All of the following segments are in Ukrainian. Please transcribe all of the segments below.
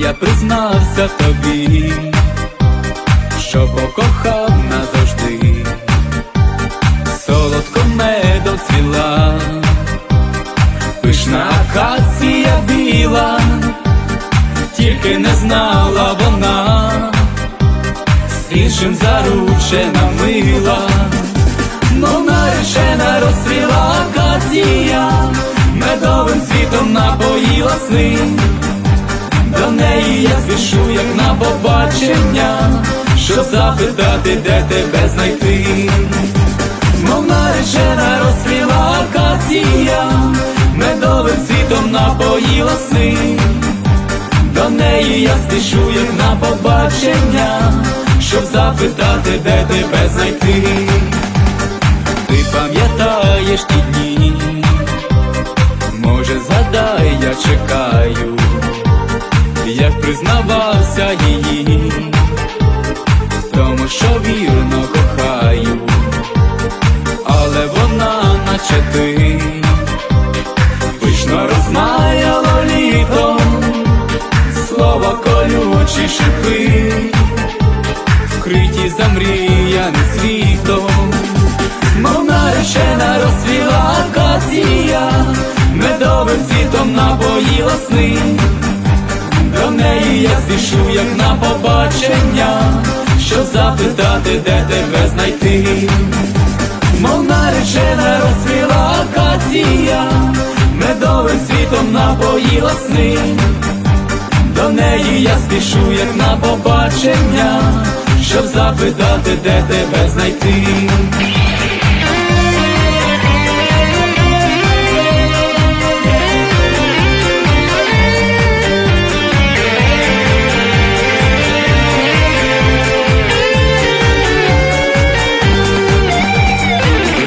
я признався тобі, що покохав назавжди, солодко медом цвіла, пишна акація біла, тільки не знала вона, з іншим заручена мила, мов наречена розсвіла акація, медовим світом напоїла сни. Неї я спішу, як на побачення, щоб запитати, де тебе знайти. Мов наречена розсвіла акація, медовим світом напоїла сни. До неї я спішу, як на побачення, щоб запитати, де тебе знайти. Ти пам'ятаєш ті дні, шипи, вкриті замріяним світом, мов наречена розсвіла акація, медовим світом напоїла сни. До неї я спішу, як на побачення, щоб запитати, де тебе знайти. Мов наречена розцвіла акація, медовим світом напоїла сни. Неї я спішу, як на побачення, щоб запитати, де тебе знайти.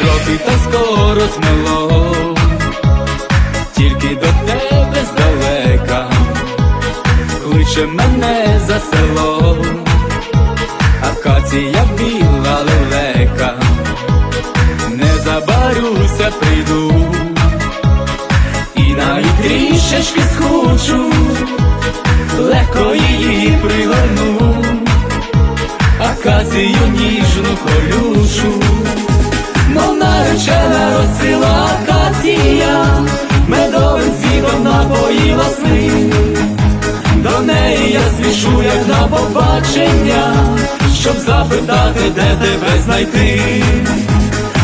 роки та скоро змело, кличе мене за село, акація біла лелека, не забарюся, прийду, і навіть схочу, легко її пригорну, акацію ніжну колюшу побачення, щоб запитати, де тебе знайти.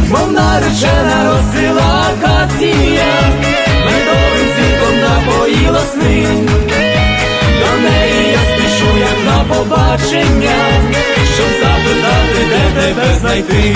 Мов наречена розсила акація, медовим світом напоїла сни. До неї я спішу, як на побачення, щоб запитати, де тебе знайти.